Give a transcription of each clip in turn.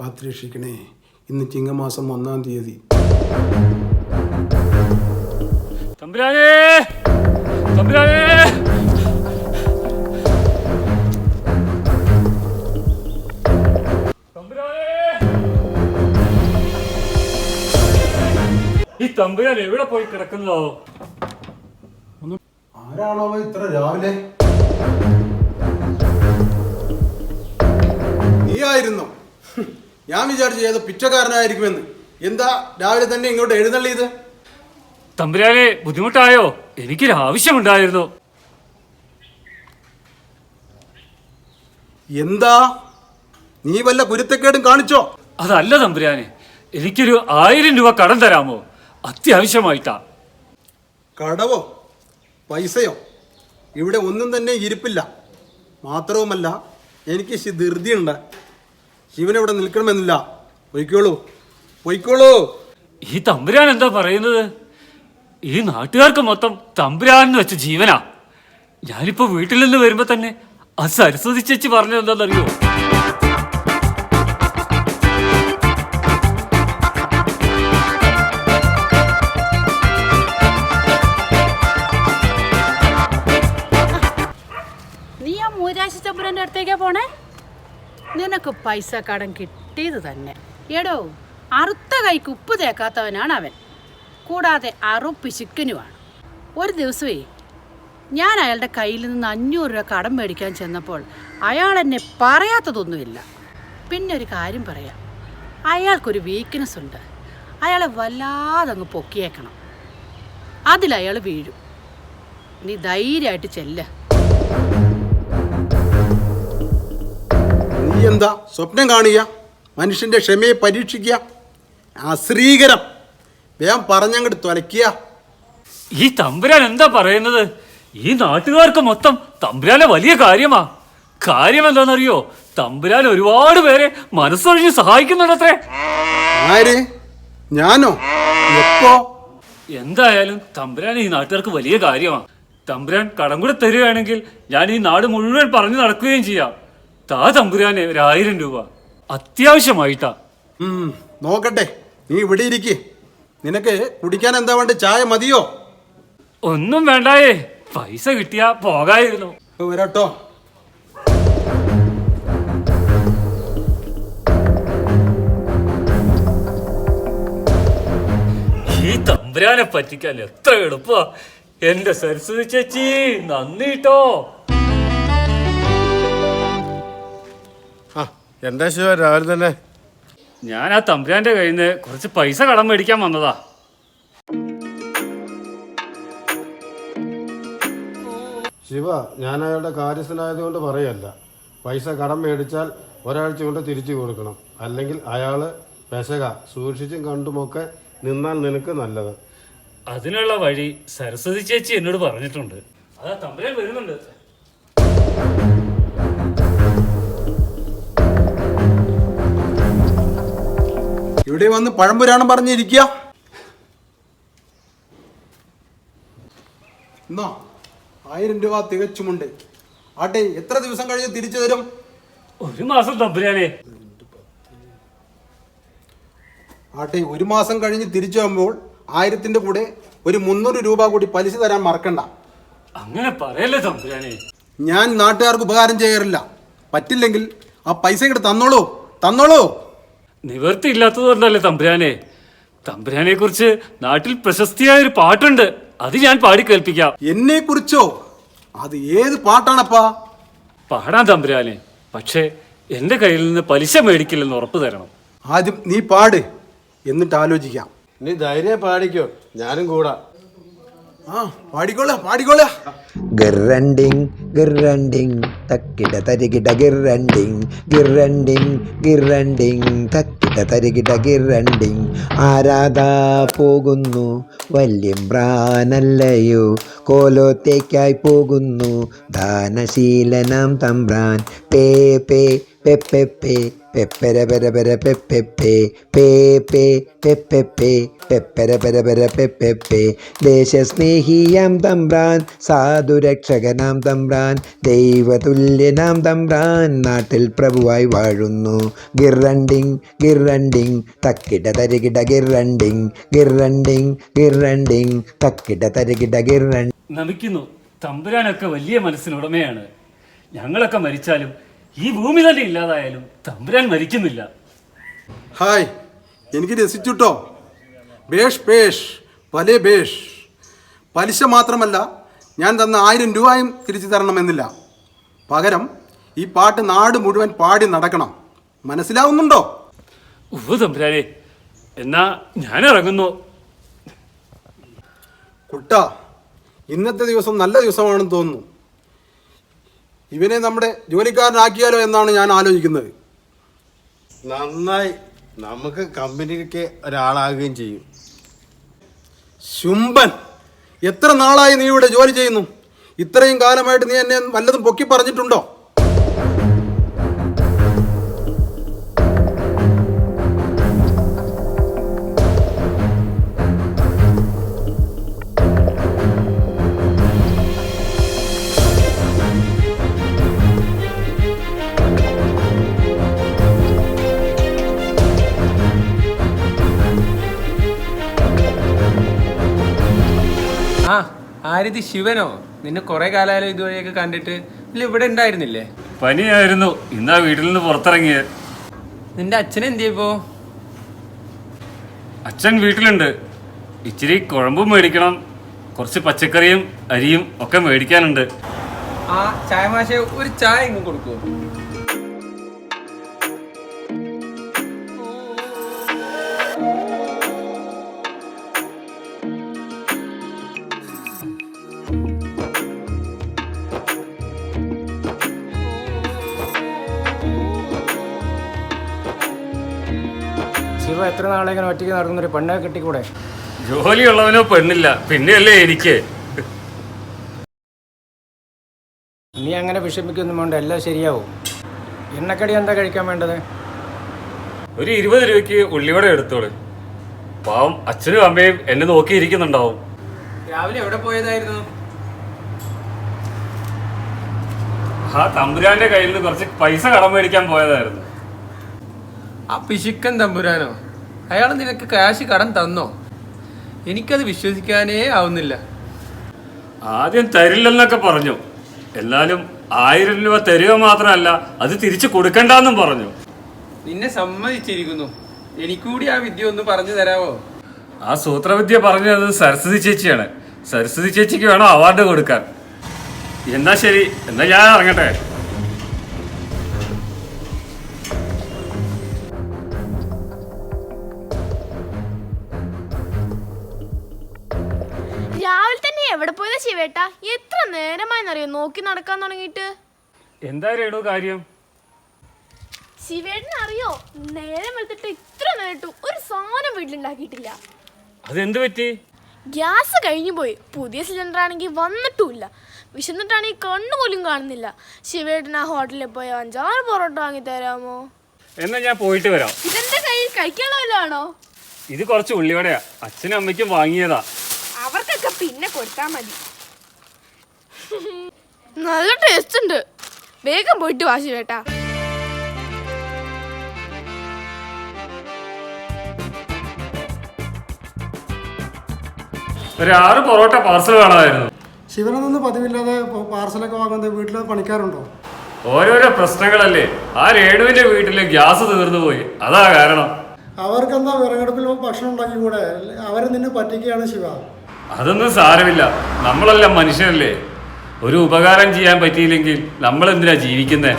കാത്തുരക്ഷിക്കണേ. ഇന്ന് ചിങ്ങമാസം ഒന്നാം തീയതി. തമ്പുരാനേ! തമ്പുരാനേ! ഈ തമ്പുരാൻ എവിടെ പോയി കിടക്കുന്നതോ? ആരാണോ ഇത്ര രാവിലെ? നീ ആയിരുന്നു ഞാൻ വിചാരിച്ചു ഏതോ പിച്ചക്കാരനായിരിക്കുമെന്ന്. എന്താ രാവിലെ തന്നെ ഇങ്ങോട്ട് എഴുന്നള്ളിയത്? തമ്പുരാനെ ബുദ്ധിമുട്ടായോ? എനിക്കൊരു ആവശ്യമുണ്ടായിരുന്നു എന്താ? നീ വല്ല കുരുത്തക്കേടും കാണിച്ചോ? അതല്ല തമ്പുരാനെ എനിക്കൊരു ആയിരം രൂപ കടം തരാമോ? അത്യാവശ്യമായിട്ടാ. കടവോ? പൈസയോ? ഇവിടെ ഒന്നും തന്നെ ഇരിപ്പില്ല. മാത്രവുമല്ല എനിക്ക് ധൃതിയുണ്ട്. ശിവൻ ഇവിടെ നിൽക്കണമെന്നില്ല. പൊയ്ക്കോളൂ. പൊയ്ക്കോളൂ. ഈ തമ്പുരാൻ എന്താ പറയുന്നത്? ഈ നാട്ടുകാർക്ക് മൊത്തം തമ്പുരാൻ എന്ന് വെച്ച ജീവനാ. ഞാനിപ്പോ വീട്ടിൽ നിന്ന് വരുമ്പോ തന്നെ ആ സരസ്വതി ചേച്ചി പറഞ്ഞത് എന്താണെന്നറിയോ? നീ ആ മൂരാശി തമ്പുരാന്റെ അടുത്തേക്കാ പോണേ? നിനക്ക് പൈസ കടം കിട്ടിയത് തന്നെ. എടോ അറുത്ത കൈക്ക് ഉപ്പ് തേക്കാത്തവനാണ് അവൻ. കൂടാതെ അറുപ്പ് ചിക്കനുമാണ്. ഒരു ദിവസമേ ഞാൻ അയാളുടെ കയ്യിൽ നിന്ന് അഞ്ഞൂറ് രൂപ കടം മേടിക്കാൻ ചെന്നപ്പോൾ അയാൾ എന്നെ പറയാത്തതൊന്നുമില്ല. പിന്നെ ഒരു കാര്യം പറയാം. അയാൾക്കൊരു വീക്ക്നെസ് ഉണ്ട്. അയാളെ വല്ലാതെ അങ്ങ് പൊക്കിയേക്കണം. അതിലയാൾ വീഴും. നീ ധൈര്യമായിട്ട് ചെല്ല്. എന്താ സ്വപ്നം കാണുക മനുഷ്യന്റെ ക്ഷമയെ പരീക്ഷിക്കുക. അശ്രീകരം വേഗം പറഞ്ഞങ്ങോട്ട് തുലയ്ക്കുക. ഈ തമ്പുരാൻ എന്താ പറയുന്നത്? ഈ നാട്ടുകാർക്ക് മൊത്തം തമ്പുരാനെ വലിയ കാര്യമാ. കാര്യം എന്താണെന്നറിയോ തമ്പുരാൻ ഒരുപാട് പേരെ മനസ്സൊഴിഞ്ഞ് സഹായിക്കുന്നുണ്ടത്രേ. ആര്? ഞാനോ? എപ്പോ? എന്തായാലും തമ്പുരാൻ ഈ നാട്ടുകാർക്ക് വലിയ കാര്യമാണ് തമ്പുരാൻ കടം കൂടെ തരികയാണെങ്കിൽ ഞാൻ ഈ നാട് മുഴുവൻ പറഞ്ഞു നടക്കുകയും ചെയ്യാം. താ തമ്പുരാനെ ഒരു ആയിരം രൂപ. അത്യാവശ്യമായിട്ടാ. ഉം, നോക്കട്ടെ നീ ഇവിടെ ഇരിക്ക്. നിനക്ക് കുടിക്കാൻ എന്താ വേണ്ട? ചായ മതിയോ? ഒന്നും വേണ്ടായേ. പൈസ കിട്ടിയാ പോകായിരുന്നു. ഇപ്പൊ വരാട്ടോ. ഈ തമ്പുരാനെ പറ്റിക്കാൻ എത്ര എളുപ്പാ. എന്റെ സരസ്വതി ചേച്ചി നന്ദി ട്ടോ. എന്താ ശിവ രാവിലെ തന്നെ? ഞാൻ ആ തമ്പുരാന്റെ കയ്യിൽ നിന്ന് കുറച്ച് പൈസ കടം മേടിക്കാൻ വന്നതാ. ശിവ ഞാൻ അയാളുടെ കാര്യസ്ഥനായതുകൊണ്ട് പറയല്ല. പൈസ കടം മേടിച്ചാൽ ഒരാഴ്ച കൊണ്ട് തിരിച്ചു കൊടുക്കണം. അല്ലെങ്കിൽ അയാൾ പെശക സൂക്ഷിച്ചും കണ്ടുമൊക്കെ നിന്നാൽ നിനക്ക് നല്ലത്. അതിനുള്ള വഴി സരസ്വതി ചേച്ചി എന്നോട് പറഞ്ഞിട്ടുണ്ട്. അതാ തമ്പുരാൻ വരുന്നുണ്ട്. ഇവിടെ വന്ന് പഴംപുരാണം പറഞ്ഞിരിക്കുക. എന്നോ ആയിരം രൂപ തികച്ചുമുണ്ട്. ആട്ടെ എത്ര ദിവസം കഴിഞ്ഞ് തിരിച്ചു തരും? ഒരു മാസം തമ്പുരാനെ. ആട്ടെ ഒരു മാസം കഴിഞ്ഞ് തിരിച്ചു വരുമ്പോൾ ആയിരത്തിന്റെ കൂടെ ഒരു മുന്നൂറ് രൂപ കൂടി പലിശ തരാൻ മറക്കണ്ട. അങ്ങനെ പറയല്ലേ തമ്പുരാനെ. ഞാൻ നാട്ടുകാർക്ക് ഉപകാരം ചെയ്യാറില്ല. പറ്റില്ലെങ്കിൽ ആ പൈസ ഇങ്ങോട്ട് തന്നോളൂ. തന്നോളൂ. നിവർത്തി ഇല്ലാത്തതുകൊണ്ടല്ലേ തമ്പുരാനെ? തമ്പുരാനെ കുറിച്ച് നാട്ടിൽ പ്രശസ്തിയായ ഒരു പാട്ടുണ്ട്. അത് ഞാൻ പാടി കേൾപ്പിക്കാം. എന്നെ കുറിച്ചോ അത് ഏത് പാട്ടാണപ്പാ? പാടാം തമ്പുരാനെ. പക്ഷേ എന്റെ കയ്യിൽ നിന്ന് പലിശ മേടിക്കില്ലെന്ന് ഉറപ്പ് തരണം. ആദ്യം നീ പാട്. എന്നിട്ട് ആലോചിക്കാം. നീ ധൈര്യം പാടിക്കോ. ഞാനും കൂടാ. ഗിറണ്ടിങ് തക്കിട തരികിട തക്കിട തരികിട ആരാധാ പോകുന്നു? വല്യമ്പ്രാനല്ലയോ കോലോത്തേക്കായി പോകുന്നു? ദാനശീലനാം തമ്പ്രാൻ. പേ പേ പെ പെ പേ. ദേശസ്നേഹിയാം തമ്പ്രാൻ സാധുരക്ഷകനാം തമ്പ്രാൻ ദൈവതുല്യനാം തമ്പ്രാൻ നാട്ടിൽ പ്രഭുവായി വാഴുന്നു ഗിറണ്ടിങ് ഗിറണ്ടിങ് തക്കിട തരികിട ഗിറണ്ടിങ് ഗിറണ്ടിങ് ഗിറണ്ടിങ് തക്കിട തരികിട ഗിറണ്ടിങ് നമിക്കുന്നു തമ്പുരാനൊക്കെ വലിയ മനസ്സിനുടമയാണ് ഞങ്ങളൊക്കെ മരിച്ചാലും ഈ ഭൂമി തന്നെ ഇല്ലാതായാലും തമ്പുരാൻ മരിക്കുന്നില്ല. ഹായ് എനിക്ക് രസിച്ചുട്ടോ. ബേഷ് ബേഷ് പലേ ബേഷ് പലിശ മാത്രമല്ല ഞാൻ തന്ന ആയിരം രൂപയും തിരിച്ചു തരണമെന്നില്ല. പകരം ഈ പാട്ട് നാട് മുഴുവൻ പാടി നടക്കണം. മനസ്സിലാവുന്നുണ്ടോ? ഉവ്വ് തമ്പുരാനെ എന്നാ ഞാൻ ഇറങ്ങുന്നു. കുട്ട ഇന്നത്തെ ദിവസം നല്ല ദിവസമാണെന്ന് തോന്നുന്നു. ഇവനെ നമ്മുടെ ജോലിക്കാരനാക്കിയാലോ എന്നാണ് ഞാൻ ആലോചിക്കുന്നത്. നന്നായി. നമുക്ക് കമ്പനിക്ക് ഒരാളാകുകയും ചെയ്യും. ശുംബൻ എത്ര നാളായി നീ ഇവിടെ ജോലി ചെയ്യുന്നു? ഇത്രയും കാലമായിട്ട് നീ എന്നെ വല്ലതും പൊക്കി പറഞ്ഞിട്ടുണ്ടോ? ആരിത് ശിവനോ? നിന്നെ കുറെ കാലമായാലും ഇതുവഴിയൊക്കെ കണ്ടിട്ട് ഇല്ല ഇവിടെ ഉണ്ടായിരുന്നില്ലേ? പനിയായിരുന്നു. ഇന്നാ വീട്ടിൽ നിന്ന് പുറത്തിറങ്ങിയത് നിന്റെ അച്ഛൻ എന്ത് ചെയ്യപ്പോ അച്ഛൻ വീട്ടിലുണ്ട്. ഇച്ചിരി കുഴമ്പും മേടിക്കണം. കുറച്ച് പച്ചക്കറിയും അരിയും ഒക്കെ മേടിക്കാനുണ്ട്. ആ ചായ മാഷെ ഒരു ചായ ഇങ്ങ് കൊടുക്കൂ എത്ര നാളെങ്ങനെ ഒറ്റയ്ക്ക് നടക്കുന്നൊരു പെണ്ണെ കിട്ടിക്കൂടെ? ജോലിയുള്ളവനോ പെണ്ണില്ല. പിന്നെയല്ലേ എനിക്ക്. നീ അങ്ങനെ വിഷമിക്കൊന്നും വേണ്ട എല്ലാം ശരിയാവും. എണ്ണക്കടി എന്താ കഴിക്കാൻ വേണ്ടത്? ഒരു ഇരുപത് രൂപയ്ക്ക് ഉള്ളിവട എടുത്തോളൂ. പാവം അച്ഛനും അമ്മയും എന്നെ നോക്കിയിരിക്കുന്നുണ്ടാവും. രാവിലെ എവിടെ പോയതായിരുന്നു? ആ തമ്പുരാന്റെ കയ്യിൽ നിന്ന് കുറച്ച് പൈസ കടം മേടിക്കാൻ പോയതായിരുന്നു. ആ പിശുക്കൻ തമ്പുരാനോ? അയാൾ നിനക്ക് കാശ് കടം തന്നോ? എനിക്കത് വിശ്വസിക്കാനേ ആവുന്നില്ല. ആദ്യം തരില്ലെന്നൊക്കെ പറഞ്ഞു. എന്നാലും ആയിരം രൂപ തരിക മാത്രമല്ല അത് തിരിച്ചു കൊടുക്കണ്ടെന്നും പറഞ്ഞു. നിന്നെ സമ്മതിച്ചിരിക്കുന്നു. എനിക്കൂടി ആ വിദ്യ ഒന്ന് പറഞ്ഞു തരാവോ? ആ സൂത്രവിദ്യ പറഞ്ഞത് സരസ്വതി ചേച്ചിയാണ്. സരസ്വതി ചേച്ചിക്ക് വേണം അവാർഡ് കൊടുക്കാൻ. എന്നാ ശരി എന്നാ ഞാൻ ഇറങ്ങട്ടെ. ശിവേട്ടാ എത്ര നേരമായെന്നറിയോ നോക്കി നടക്കാൻ തുടങ്ങിയിട്ട്? എന്താ രേണു കാര്യം? ശിവേട്ടന് അറിയോ നേരം എടുത്തിട്ട് ഇത്ര നേരിട്ടു ഒരു സാധനം വീട്ടിലുണ്ടാക്കിയിട്ടില്ല. അതെന്ത് പറ്റി? ഗ്യാസ് കഴിഞ്ഞു പോയി. പുതിയ സിലിണ്ടർ ആണെങ്കിൽ വന്നിട്ടുമില്ല വിശന്നിട്ടാണെങ്കിൽ കണ്ണുപോലും കാണുന്നില്ല. ശിവേട്ടൻ ആ ഹോട്ടലിൽ പോയി അഞ്ചാറ് പൊറോട്ട വാങ്ങി തരാമോ? എന്നാ ഞാൻ പോയിട്ട് വരാം. ഇതെന്റെ കയ്യിൽ കഴിക്കാനുള്ളതാണോ ഇത് കുറച്ച് ഉള്ളിവടയാ. അച്ഛനും അമ്മയ്ക്കും വാങ്ങിയതാ. അവർക്കൊക്കെ പിന്നെ കൊടുത്താൽ മതി. നല്ല ടേസ്റ്റ് ഉണ്ട്. വേഗം പോയിട്ട് വാശി വേട്ട ഒരു ആറ് പൊറോട്ട പാർസൽ വേണമായിരുന്നു. ശിവനൊന്നും പതിവില്ലാതെ പാർസലൊക്കെ വാങ്ങുന്നത് വീട്ടിൽ പണിക്കാറുണ്ടോ ഓരോരോ പ്രശ്നങ്ങളല്ലേ. ആ രേണുവിന്റെ വീട്ടിൽ ഗ്യാസ് തീർന്നു പോയി. അതാ കാരണം. അവർക്കെന്താ വിറകടുപ്പിൽ ഭക്ഷണം ഉണ്ടാക്കി കൂടെ അവരെ നിന്നെ പറ്റിക്കുകയാണ് ശിവ. അതൊന്നും സാരമില്ല. നമ്മളല്ല മനുഷ്യരല്ലേ. ഒരു ഉപകാരം ചെയ്യാൻ പറ്റിയില്ലെങ്കിൽ നമ്മൾ എന്തിനാ ജീവിക്കുന്നേ?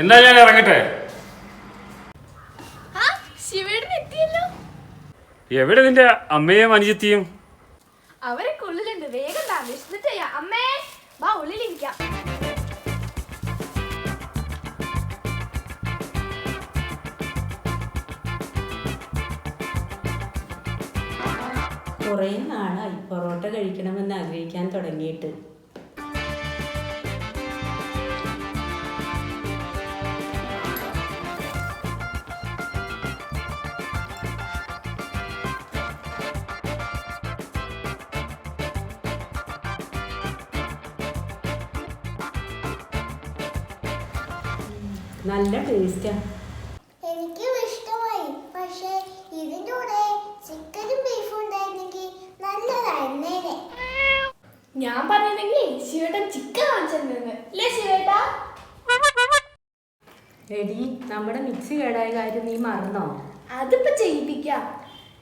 എന്നാ ഞാൻ ഇറങ്ങട്ടെ? എവിടെ നിന്റെ അമ്മയും അനുജത്തിയും? അവരൊക്കെ ഉള്ളിലുണ്ട് വേഗം വിശന്നിട്ട് അമ്മേ വാ ഉള്ളിലിരിക്കാം. കുറേ നാളായി പൊറോട്ട കഴിക്കണമെന്ന് ആഗ്രഹിക്കാൻ തുടങ്ങിയിട്ട്. നല്ല ടേസ്റ്റാ എനിക്കും ഇഷ്ടമായി പക്ഷേ ഇതിന്റെ കൂടെ ചിക്കനും ബീഫും ഉണ്ടായിരുന്നെങ്കിൽ നല്ലതായിരുന്നേനെ. ഞാൻ പറഞ്ഞിരുന്നെങ്കിൽ ശിവേട്ടൻ ചിക്കൻ വാങ്ങിച്ചിരുന്നത് അല്ലേ ശിവേട്ടാ? എടി നമ്മുടെ മിക്സി കേടായ കാര്യം നീ മറന്നോ? അതിപ്പോ ചെയ്യിപ്പിക്കാം.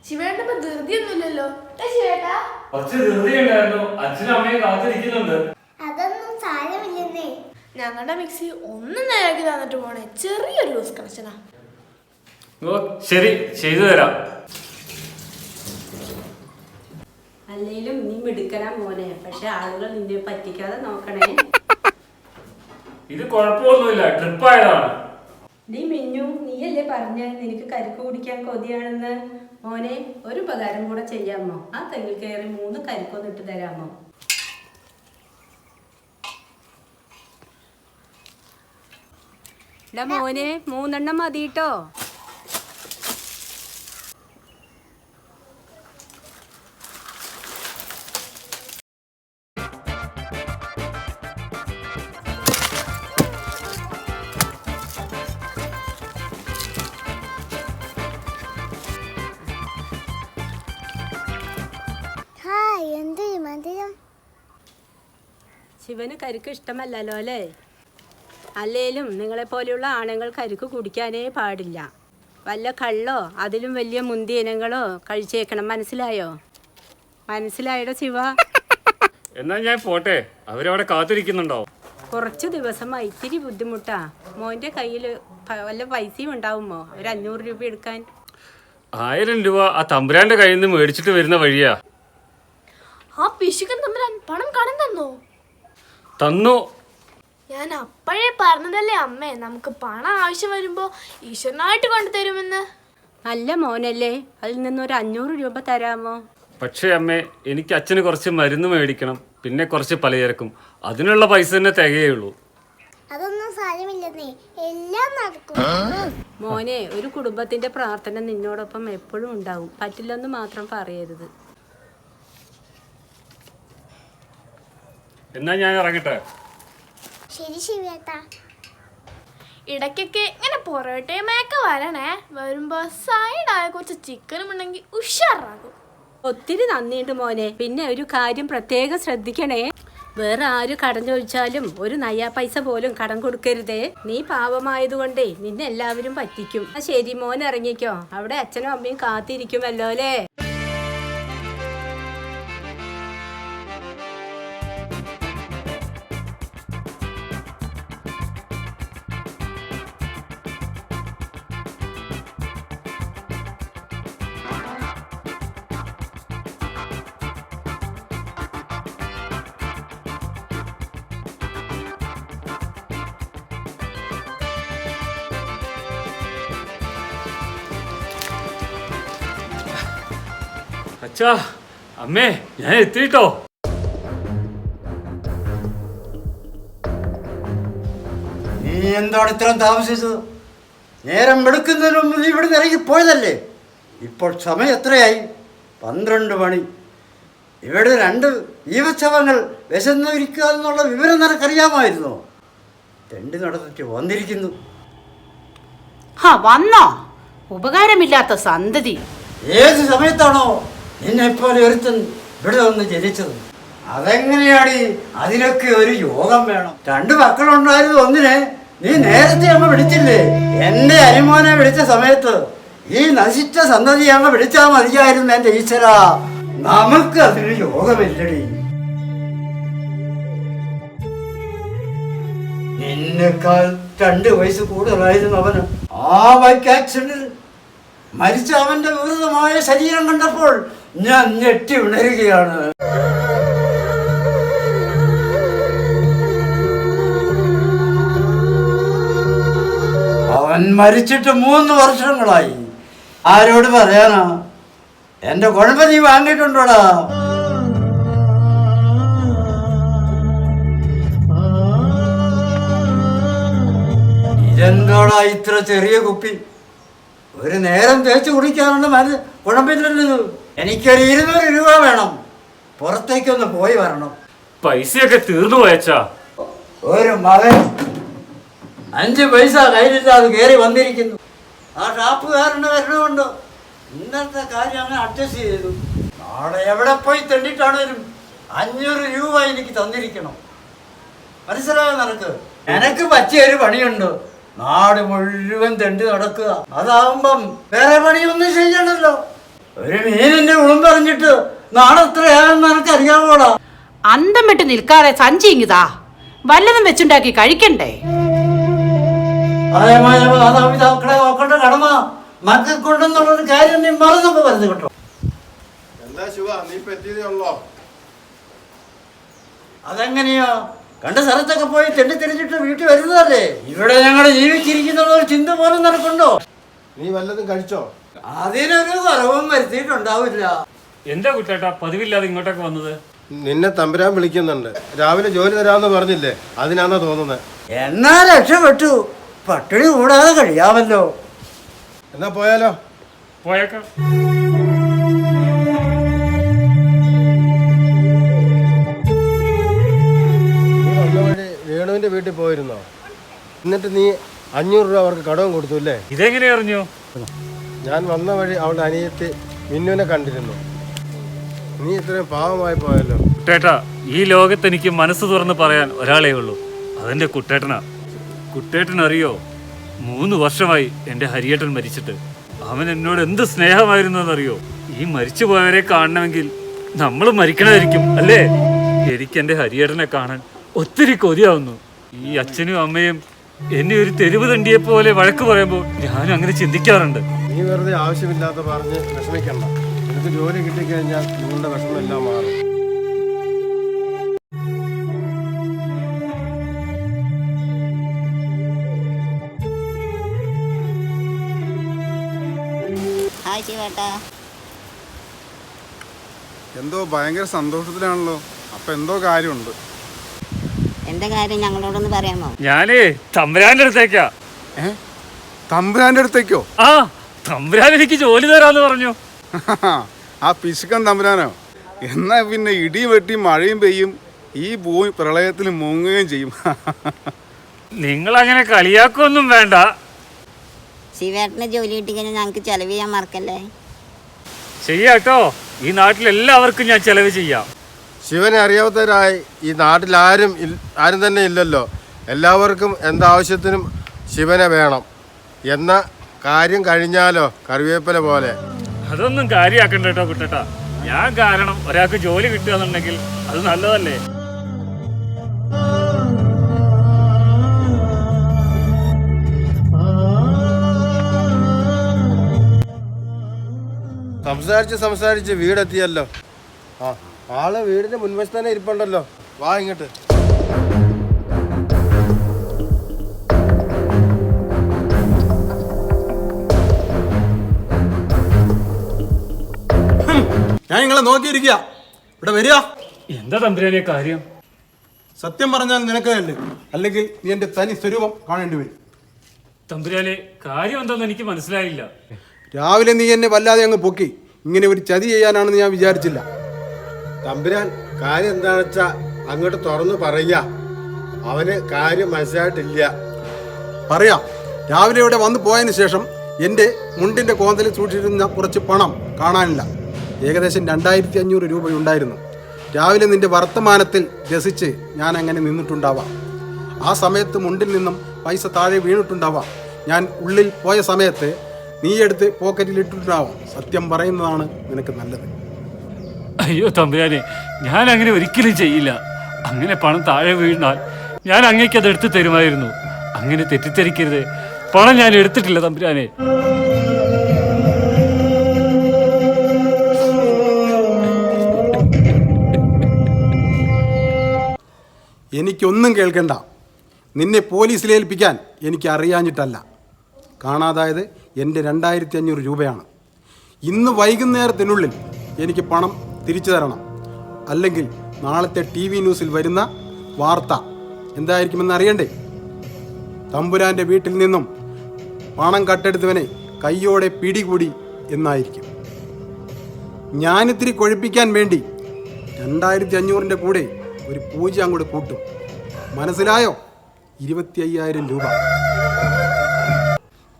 ശിവേട്ടൻ ഇപ്പൊ ധൃതിയൊന്നുമില്ലല്ലോ. ശിവേട്ടാ. കുറച്ച് ധൃതിയുണ്ടായിരുന്നു. അച്ഛനും അമ്മയും കാത്തിരിക്കുന്നുണ്ട്. ഞങ്ങളുടെ മിക്സി ഒന്ന് നേരാക്കി തന്നിട്ട് പോണേ. ചെറിയൊരു ലൂസ് കണക്ഷനാ ഓ ശരി ചെയ്തു തരാം. അല്ലെങ്കിലും നീ മിടുക്കനാ മോനെ. പക്ഷെ ആളുകൾ നിന്നെ പറ്റിക്കാതെ നോക്കണേ. ഇത് കുഴപ്പമൊന്നുമില്ല ട്രിപ്പായതാണ് നീ മിന്നു നീയല്ലേ പറഞ്ഞ നിനക്ക് കരിക്ക് കുടിക്കാൻ കൊതിയാണെന്ന്? മോനെ ഒരു ഉപകാരം കൂടെ ചെയ്യാമോ? ആ തെങ്ങിൽ കയറി മൂന്ന് കരിക്കൊന്ന് ഇട്ട് തരാമോ മോനെ മൂന്നെണ്ണം മതി കേട്ടോ ശിവന് കരിക്ക് ഇഷ്ടമല്ലല്ലോ അല്ലേ? അല്ലേലും നിങ്ങളെപ്പോലെയുള്ള ആണുങ്ങൾ കരിക്ക് കുടിക്കാനേ പാടില്ല. വല്ല കള്ളോ അതിലും വലിയ മുന്തി ഇനങ്ങളോ കഴിച്ചേക്കണം. മനസ്സിലായോ? മനസ്സിലായോ ശിവ? എന്നാ ഞാൻ പോട്ടെ. അവരവിടെ കാത്തിരിക്കുന്നുണ്ടോ? കുറച്ച് ദിവസമായി ഇത്തിരി ബുദ്ധിമുട്ടാ. മോന്റെ കയ്യിൽ വല്ല പൈസയും ഉണ്ടാവുമോ? ഒരു അഞ്ഞൂറ് രൂപ എടുക്കാൻ. ആയിരം രൂപ ആ തമ്പുരാന്റെ കയ്യിൽ നിന്ന് മേടിച്ചിട്ട് വരുന്ന വഴിയാ. ആ പിശുക്കൻ തമ്പുരാൻ പണം കടം തന്നോ? തന്നു. ഞാൻ അപ്പോഴേ പറഞ്ഞതല്ലേ അമ്മേ നമുക്ക് പണം ആവശ്യം വരുമ്പോ ഈശ്വരനായിട്ട് കൊണ്ടുതരുമെന്ന്. നല്ല മോനല്ലേ അതിൽ നിന്ന് ഒരു അഞ്ഞൂറ് രൂപ തരാമോ? പക്ഷേ അമ്മേ എനിക്ക് അച്ഛന് കുറച്ച് മരുന്ന് മേടിക്കണം പിന്നെ കുറച്ച് പലചരക്കും. അതിനുള്ള പൈസ തന്നെ തികയുള്ളൂ അതൊന്നും സാരമില്ലെന്നേ എല്ലാം നടക്കും. മോനെ ഒരു കുടുംബത്തിന്റെ പ്രാർത്ഥന നിന്നോടൊപ്പം എപ്പോഴും ഉണ്ടാവും. പറ്റില്ലെന്ന് മാത്രം പറയരുത്. എന്നാ ഞാൻ ഇറങ്ങട്ടെ? ശരി ശിവേട്ടാ. ഇടയ്ക്കൊക്കെ ഇങ്ങനെ പൊറോട്ടയുമൊക്കെ വരണേ. വരുമ്പോ സൈഡായ കുറച്ച് ചിക്കനും ഉണ്ടെങ്കിൽ ഉഷാറാകും. ഒത്തിരി നന്ദിയുണ്ട് മോനെ. പിന്നെ ഒരു കാര്യം പ്രത്യേകം ശ്രദ്ധിക്കണേ. വേറെ ആര് കടം ചോദിച്ചാലും ഒരു നയ്യാ പൈസ പോലും കടം കൊടുക്കരുതേ. നീ പാവമായതുകൊണ്ടേ നിന്നെ എല്ലാവരും പറ്റിക്കും. ആ ശരി മോൻ ഇറങ്ങിക്കോ. അവിടെ അച്ഛനും അമ്മയും കാത്തിരിക്കുമല്ലോ അല്ലേ? അച്ഛാ അമ്മേ ഞാൻ എത്തിയിട്ടോ? നീ എന്താണ് ഇത്രയും താമസിച്ചത്? നേരം വെളുക്കുന്നതിന് മുമ്പ് നീ ഇവിടെ ഇറങ്ങി പോയതല്ലേ? ഇപ്പോൾ സമയം എത്രയായി? പന്ത്രണ്ട് മണി. ഇവിടെ രണ്ട് ജീവശവങ്ങൾ വിശന്നിരിക്കുക എന്നുള്ള വിവരം നിനക്കറിയാമായിരുന്നോ? തെണ്ടി നടന്നിട്ട് വന്നിരിക്കുന്നു. ഹാ വന്നോ? ഉപകാരമില്ലാത്ത സന്തതി. ഏത് സമയത്താണോ? നിന്നെ പോലെ ഒരുത്തൻ ഇവിടെ വന്ന് ജനിച്ചത്. അതെങ്ങനെയാണ് അതിനൊക്കെ ഒരു യോഗം വേണം. രണ്ട് മക്കളുണ്ടായിരുന്നു ഒന്നിനെ. നീ നേരത്തെ അമ്മ വിളിച്ചില്ലേ? എന്റെ അനുമോനെ വിളിച്ച സമയത്ത് ഈ നശിച്ച സന്തതി അമ്മ വിളിച്ചാൽ മതിയായിരുന്നു എന്റെ ഈശ്വര. നമുക്ക് അതിന് യോഗമില്ലടി. നിന്നെക്കാൾ രണ്ട് വയസ്സ് കൂടുതലായിരുന്നു അവന്. ആ ബൈക്ക് ആക്സിഡന്റിൽ മരിച്ച അവന്റെ വിവൃതമായ ശരീരം കണ്ടപ്പോൾ ഞാൻ ഞെട്ടി ഉണരുകയാണ്. അവൻ മരിച്ചിട്ട് മൂന്ന് വർഷങ്ങളായി. ആരോട് പറയാനാ? എന്റെ കുഴമ്പ നീ വാങ്ങിയിട്ടുണ്ടോടാ? എന്തോടാ ഇത്ര ചെറിയ കുപ്പി? ഒരു നേരം തേച്ച് കുടിക്കാറുണ്ട് മരുന്ന് കുഴപ്പമില്ലല്ലോ ഇത്. എനിക്കൊരു ഇരുന്നൂറ് രൂപ വേണം. പുറത്തേക്കൊന്ന് പോയി വരണം. പൈസയൊക്കെ തീർന്നു പോയച്ചാ. ഒരു മകൻ അഞ്ച് പൈസ കയ്യിലില്ലാതെ കയറി വന്നിരിക്കുന്നു. ആ ഷാപ്പുകാരന് വരണമുണ്ടോ. ഇന്നത്തെ കാര്യം അങ്ങനെ അഡ്ജസ്റ്റ് ചെയ്തു. നാളെ എവിടെ പോയി തെണ്ടിട്ടാണേലും അഞ്ഞൂറ് രൂപ എനിക്ക് തന്നിരിക്കണം. മനസ്സിലായോ നിനക്ക്? എനക്ക് പറ്റിയ ഒരു പണിയുണ്ട്. നാട് മുഴുവൻ തെണ്ടി നടക്കുക. അതാവുമ്പം വേറെ പണിയൊന്നും ചെയ്യണല്ലോ. ഒരു മീനിന്റെ ഉളും പറഞ്ഞിട്ട് നാളെത്രയാണെന്ന് നിനക്ക് അറിയാവോടാ. അന്തം വിട്ട് നിൽക്കാതെ സഞ്ചി ഇങ്ങിതാ. വല്ലതും വെച്ചുണ്ടാക്കി കഴിക്കണ്ടേ? അതേമായ മാതാപിതാക്കളെ നോക്കേണ്ട കടമ മക്കൾക്കുണ്ടെന്നുള്ളൊരു കാര്യം നീ മറന്നു കേട്ടോ. എന്താ ശിവ നീ ഇപ്പൊ എത്തിയതേ ഉള്ളോ? അതെങ്ങനെയാ? കണ്ട സ്ഥലത്തൊക്കെ പോയി തെണ്ടി തെളിഞ്ഞിട്ട് വീട്ടിൽ വരുന്നതല്ലേ? ഇവിടെ ഞങ്ങൾ ജീവിച്ചിരിക്കുന്ന ഒരു ചിന്ത പോലും നിനക്കുണ്ടോ നീ വല്ലതും കഴിച്ചോ? അതിനൊരു കുറവും വരുത്തിയിട്ടുണ്ടാവില്ല. എന്താ കുട്ടേട്ടാ പതിവില്ലാതെ ഇങ്ങോട്ടൊക്കെ വന്നത്? നിന്നെ തമ്പുരാൻ വിളിക്കുന്നുണ്ട്. രാവിലെ ജോലി തരാമെന്ന് പറഞ്ഞില്ലേ? അതിനാന്നാ തോന്നുന്നത് എന്നാ രക്ഷപ്പെട്ടു. പട്ടിണി കൂടാതെ കഴിയാമല്ലോ. എന്നാ പോയാലോ? പോയേക്കാം. വേണുവിന്റെ വീട്ടിൽ പോയിരുന്നോ? എന്നിട്ട് നീ അഞ്ഞൂറ് രൂപ അവർക്ക് കടവും കൊടുത്തു അല്ലേ? ഇതെങ്ങനെ അറിഞ്ഞു? ഞാൻ വന്ന വഴി അവളുടെ അനിയത്തി മിന്നുവിനെ കണ്ടിരുന്നു. നീ ഇത്രയും പാവമായി പോയല്ലോ. കുട്ടേട്ടാ ഈ ലോകത്ത് എനിക്ക് മനസ്സ് തുറന്ന് പറയാൻ ഒരാളേ ഉള്ളൂ. അതെന്റെ കുട്ടേട്ടനാ. കുട്ടേട്ടനറിയോ? മൂന്ന് വർഷമായി എന്റെ ഹരിയേട്ടൻ മരിച്ചിട്ട്. അവൻ എന്നോട് എന്ത് സ്നേഹമായിരുന്നു എന്നറിയോ ഈ മരിച്ചു പോയവരെ കാണണമെങ്കിൽ നമ്മൾ മരിക്കണമായിരിക്കും അല്ലേ? എനിക്ക് എന്റെ ഹരിയേട്ടനെ കാണാൻ ഒത്തിരി കൊതിയാവുന്നു. ഈ അച്ഛനും അമ്മയും എന്നെ ഒരു തെരുവ് തണ്ടിയെ പോലെ വഴക്ക് പറയുമ്പോൾ ഞാൻ അങ്ങനെ ചിന്തിക്കാറുണ്ട്. നീ വെറുതെ ആവശ്യമില്ലാത്ത പറഞ്ഞ് വിഷമിക്കണ്ട. നിനക്ക് ജോലി കിട്ടിക്കഴിഞ്ഞാൽ നിങ്ങളുടെ വിഷമെല്ലാം മാറും. എന്തോ ഭയങ്കര സന്തോഷത്തിലാണല്ലോ. അപ്പൊ എന്തോ കാര്യമുണ്ട്. എന്താ കാര്യം ഞങ്ങളോടൊന്ന് പറയാമോ ഞാനേ തമ്പുരാന്റെ അടുത്തേക്കാ. തമ്പുരാന്റെ അടുത്തേക്കോ? ആ തമ്പുരാൻ എനിക്ക് ജോലി തരാന്ന് പറഞ്ഞു. ആ പിശുക്കൻ തമ്പുരാനോ? എന്നാ പിന്നെ ഇടി വെട്ടി മഴയും പെയ്യും ഈ ഭൂമി പ്രളയത്തിൽ മുങ്ങുകയും ചെയ്യും. നിങ്ങൾ അങ്ങനെ കളിയാക്കൊന്നും വേണ്ട. ശിവേട്ടന് ജോലി കിട്ടിക്കഴിഞ്ഞാൽ ഞങ്ങൾക്ക് ചെലവ് ചെയ്യാൻ മറക്കല്ലേ? ശരിയാട്ടോ ഈ നാട്ടിൽ എല്ലാവർക്കും ഞാൻ ചെലവ് ചെയ്യാം. ശിവനെ അറിയാത്തവരായി ഈ നാട്ടിലാരും ആരും ആരും തന്നെ ഇല്ലല്ലോ. എല്ലാവർക്കും എന്താവശ്യത്തിനും ശിവനെ വേണം. എന്ന കാര്യം കഴിഞ്ഞാലോ കറിവേപ്പില പോലെ. അതൊന്നും കാര്യമാക്കണ്ട കേട്ടോ കുട്ടട്ടാ. ഞാൻ കാരണം ഒരാൾക്ക് ജോലി കിട്ടുക എന്നുണ്ടെങ്കിൽ അത് നല്ലതല്ലേ? സംസാരിച്ച് സംസാരിച്ച് വീടെത്തിയല്ലോ. ആ. ആൾ വീടിന്റെ മുൻവശത്ത് തന്നെ ഇരിപ്പുണ്ടല്ലോ. വാ ഇങ്ങോട്ട്. ഞാൻ നിങ്ങളെ നോക്കിയിരിക്കുക ഇവിടെ വരിക. എന്താ തമ്പുരാനെ കാര്യം? സത്യം പറഞ്ഞാൽ നിനക്ക് അല്ലേ? അല്ലെങ്കിൽ നീ എന്റെ തനി സ്വരൂപം കാണേണ്ടി വരും. തമ്പുരാനെ കാര്യം എന്താന്ന് എനിക്ക് മനസ്സിലായില്ല. രാവിലെ നീ എന്നെ വല്ലാതെ അങ്ങ് പൊക്കി. ഇങ്ങനെ ഒരു ചതി ചെയ്യാനാണെന്ന് ഞാൻ വിചാരിച്ചില്ല. തമ്പുരാൻ കാര്യം എന്താണെന്ന് വെച്ചാ അങ്ങോട്ട് തുറന്ന് പറയുക. അവന് കാര്യം മനസ്സിലായിട്ടില്ല. പറയാം. രാവിലെ ഇവിടെ വന്നു പോയതിനു ശേഷം എന്റെ മുണ്ടിന്റെ കോന്തലിൽ സൂക്ഷിച്ചിരുന്ന കുറച്ച് പണം കാണാനില്ല. ഏകദേശം രണ്ടായിരത്തി അഞ്ഞൂറ് രൂപയുണ്ടായിരുന്നു. രാവിലെ നിന്റെ വർത്തമാനത്തിൽ രസിച്ച് ഞാൻ അങ്ങനെ നിന്നിട്ടുണ്ടാവാം. ആ സമയത്ത് മുണ്ടിൽ നിന്നും പൈസ താഴെ വീണിട്ടുണ്ടാവാം. ഞാൻ ഉള്ളിൽ പോയ സമയത്ത് നീ എടുത്ത് പോക്കറ്റിൽ ഇട്ടിട്ടുണ്ടാവാം സത്യം പറയുന്നതാണ് നിനക്ക് നല്ലത്. അയ്യോ തമ്പുരാനെ ഞാൻ അങ്ങനെ ഒരിക്കലും ചെയ്യില്ല. അങ്ങനെ പണം താഴെ വീണാൽ ഞാൻ അങ്ങേക്ക് അത് എടുത്തു തരുമായിരുന്നു. അങ്ങനെ തെറ്റിദ്ധരിക്കരുത്. പണം ഞാൻ എടുത്തിട്ടില്ല തമ്പുരാനെ. എനിക്കൊന്നും കേൾക്കണ്ട. നിന്നെ പോലീസിൽ ഏൽപ്പിക്കാൻ എനിക്ക് അറിയാഞ്ഞിട്ടല്ല കാണാതായത് എന്റെ രണ്ടായിരത്തി അഞ്ഞൂറ് രൂപയാണ്. ഇന്ന് വൈകുന്നേരത്തിനുള്ളിൽ എനിക്ക് പണം തിരിച്ചു തരണം. അല്ലെങ്കിൽ നാളത്തെ ടി വി ന്യൂസിൽ വരുന്ന വാർത്ത എന്തായിരിക്കുമെന്ന് അറിയണ്ടേ? തമ്പുരാന്റെ വീട്ടിൽ നിന്നും പണം കട്ടെടുത്തവനെ കയ്യോടെ പിടികൂടി എന്നായിരിക്കും. ഞാനിത്തിരി കൊഴിപ്പിക്കാൻ വേണ്ടി രണ്ടായിരത്തി അഞ്ഞൂറിന്റെ കൂടെ ഒരു പൂജ അങ്ങോട്ട് കൂട്ടും. മനസ്സിലായോ? ഇരുപത്തി അയ്യായിരം രൂപ.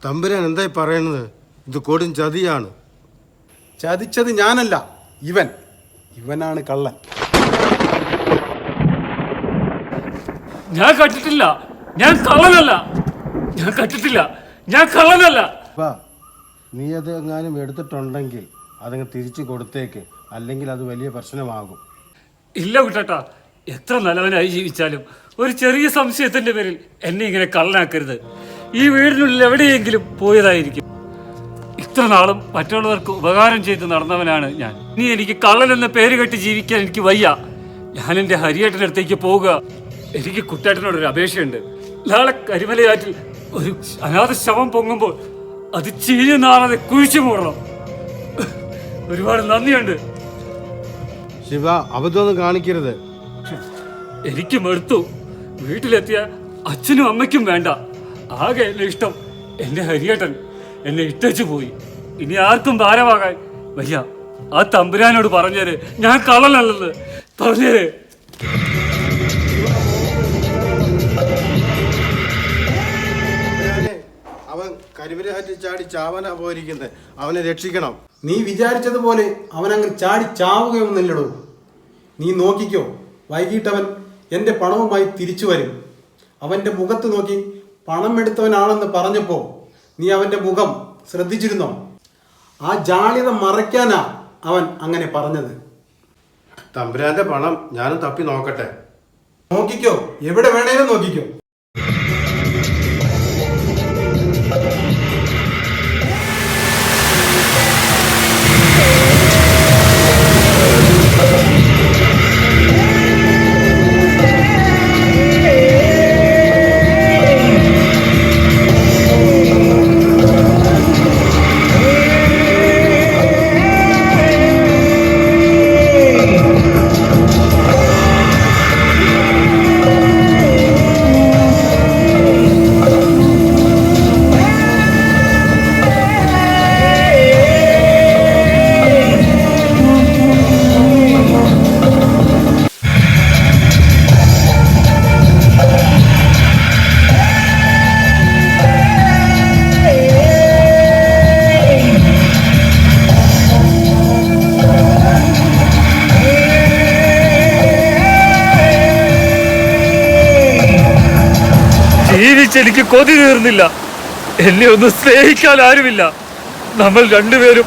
തമ്പുരാൻ എന്തായി പറയുന്നത്? ഇത് കൊടും ചതിയാണ്. ചതിച്ചത് ഞാനല്ല ഇവൻ. ഇവനാണ് കള്ളൻ. ഞാൻ കട്ടിട്ടില്ല. ഞാൻ കള്ളനല്ല. ഞാൻ കട്ടിട്ടില്ല. ഞാൻ കള്ളനല്ല. വാ നീ അത് എങ്ങാനും എടുത്തിട്ടുണ്ടെങ്കിൽ അതങ്ങ് തിരിച്ചു കൊടുത്തേക്ക്. അല്ലെങ്കിൽ അത് വലിയ പ്രശ്നമാകും. ഇല്ല കുട്ടാ എത്ര നല്ലവനായി ജീവിച്ചാലും ഒരു ചെറിയ സംശയത്തിന്റെ പേരിൽ എന്നെ ഇങ്ങനെ കള്ളനാക്കരുത്. ഈ വീടിനുള്ളിൽ എവിടെയെങ്കിലും പോയതായിരിക്കും. ഇത്ര നാളും മറ്റുള്ളവർക്ക് ഉപകാരം ചെയ്ത് നടന്നവനാണ് ഞാൻ. ഇനി എനിക്ക് കള്ളൻ എന്ന പേര് കെട്ടി ജീവിക്കാൻ എനിക്ക് വയ്യ. ഞാൻ എന്റെ ഹരിയേട്ടന്റെ അടുത്തേക്ക് പോവുക. എനിക്ക് കുട്ടേട്ടനോട് ഒരു അപേക്ഷയുണ്ട്. നാളെ കരിമലയാറ്റിൽ ഒരു അനാഥ ശവം പൊങ്ങുമ്പോൾ അത് ചീഞ്ഞു നാളെ കുഴിച്ചു മൂടണം. ഒരുപാട് നന്ദിയുണ്ട്. ശിവ അബദ്ധമൊന്നും കാണിക്കരുത്. എനിക്ക് മടുത്തു. വീട്ടിലെത്തിയ അച്ഛനും അമ്മയ്ക്കും വേണ്ട. ആകെ എന്റെ ഇഷ്ടം എന്റെ ഹരിയേട്ടൻ. എന്നെ ഇട്ടച്ചു പോയി. ഇനി ആർക്കും ഭാരമാകാൻ വയ്യ. ആ തമ്പുരാനോട് പറഞ്ഞേര് ഞാൻ കള്ളനല്ലെന്ന് പറഞ്ഞേര്. അവൻ കരിവരാറ്റി ചാടി ചാവനാ പോയിരിക്കുന്നത് അവനെ രക്ഷിക്കണം. നീ വിചാരിച്ചതുപോലെ അവനങ്ങ് ചാടി ചാവുകയൊന്നുമില്ലടോ. നീ നോക്കിക്കോ വൈകിട്ടവൻ എന്റെ പണവുമായി തിരിച്ചു വരും. അവന്റെ മുഖത്ത് നോക്കി പണം എടുത്തവനാണെന്ന് പറഞ്ഞപ്പോൾ നീ അവന്റെ മുഖം ശ്രദ്ധിച്ചിരുന്നോ? ആ ജാളിത മറയ്ക്കാനാ അവൻ അങ്ങനെ പറഞ്ഞത്. തമ്പുരാന്റെ പണം ഞാനും തപ്പി നോക്കട്ടെ. നോക്കിക്കോ എവിടെ വേണേലും നോക്കിക്കോ. ജീവിച്ചെനിക്ക് കൊതി തീർന്നില്ല. എന്നെ ഒന്ന് സ്നേഹിക്കാൻ ആരുമില്ല. നമ്മൾ രണ്ടുപേരും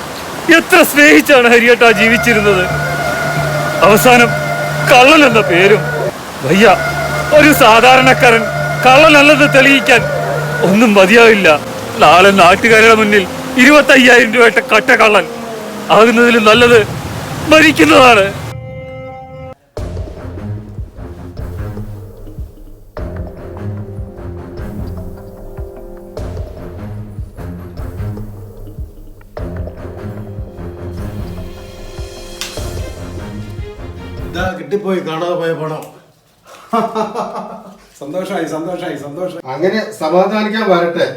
എത്ര സ്നേഹിച്ചാണ് ഹരിയേട്ട ജീവിച്ചിരുന്നത്? അവസാനം കള്ളൻ എന്ന പേരും. വയ്യ ഒരു സാധാരണക്കാരൻ കള്ളനല്ലെന്ന് തെളിയിക്കാൻ ഒന്നും മതിയാവില്ല. നാളെ നാട്ടുകാരുടെ മുന്നിൽ ഇരുപത്തയ്യായിരം രൂപയുടെ കട്ട കള്ളൻ. ആകുന്നതിലും നല്ലത് മരിക്കുന്നതാണ്. കിട്ടിപ്പോയി കാണാതെ പോയ പണം. സന്തോഷമായി സന്തോഷമായി സന്തോഷം അങ്ങനെ സമാധാനിക്കാൻ വരട്ടെ.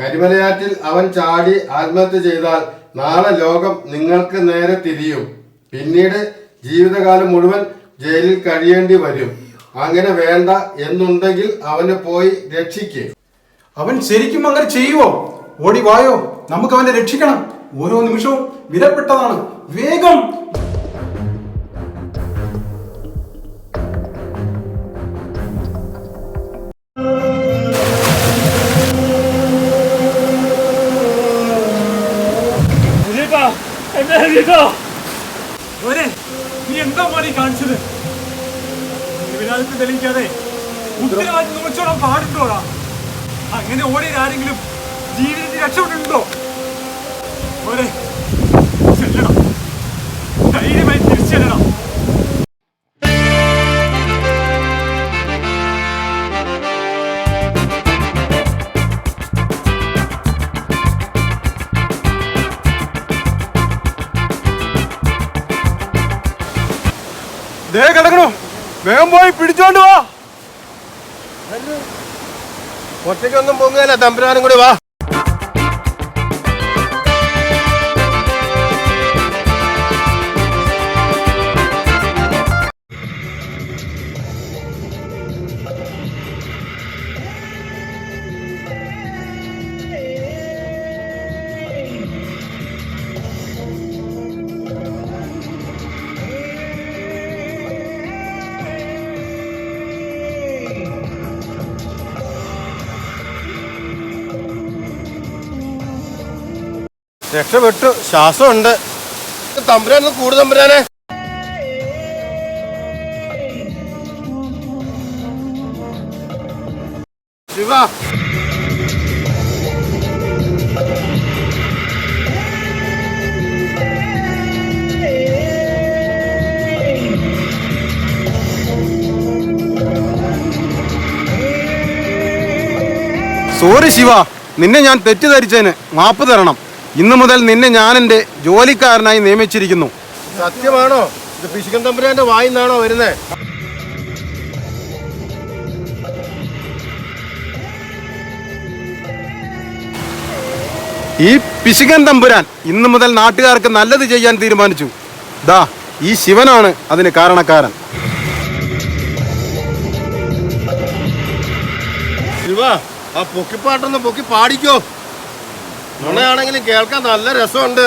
കരിമലയാറ്റിൽ അവൻ ചാടി ആത്മഹത്യ ചെയ്താൽ നാളെ ലോകം നിങ്ങൾക്ക് നേരെ തിരിയും. പിന്നീട് ജീവിതകാലം മുഴുവൻ ജയിലിൽ കഴിയേണ്ടി വരും. അങ്ങനെ വേണ്ട എന്നുണ്ടെങ്കിൽ അവനെ പോയി രക്ഷിക്കേ. അവൻ ശരിക്കും അങ്ങനെ ചെയ്യുവോ? ഓടി വായോ. നമുക്ക് അവനെ രക്ഷിക്കണം. ഓരോ നിമിഷവും വിലപ്പെട്ടതാണ്. വേഗം നിരപരാധിത്വം തെളിയിക്കാതെ ഉത്തരവാദിത്വം വെച്ചോളാൻ പാടുണ്ടോടാ അങ്ങനെ ഓടിയ ആരെങ്കിലും ജീവിതത്തിൽ രക്ഷപ്പെട്ടിട്ടുണ്ടോ? പിടിച്ചോണ്ട് വാ ഒറ്റയ്ക്കൊന്നും പൊങ്ങുകയല്ല തമ്പുരാനും കൂടി വാ. രക്ഷപ്പെട്ടു. ശ്വാസമുണ്ട്. തമ്പുരാൻ കൂടു കൂട് തമ്പുരാനെ. ശിവ. സോറി ശിവ. നിന്നെ ഞാൻ തെറ്റിദ്ധരിച്ചതിന് മാപ്പ് തരണം. ഇന്നു മുതൽ നിന്നെ ഞാൻ എന്റെ ജോലിക്കാരനായി നിയമിച്ചിരിക്കുന്നു. സത്യമാണോ? ഇത് പിശുക്കൻ തമ്പുരാന്റെ വായിന്നാണോ വരുന്നേ? ഈ പിശുകൻ തമ്പുരാൻ ഇന്നു മുതൽ നാട്ടുകാർക്ക് നല്ലത് ചെയ്യാൻ തീരുമാനിച്ചു. ദാ ഈ ശിവനാണ് അതിന് കാരണക്കാരൻ. ശിവ ആ പൊക്കിപ്പാട്ടൊന്ന് പൊക്കി പാടിക്കോ. നുണയാണെങ്കിലും കേൾക്കാൻ നല്ല രസമുണ്ട്.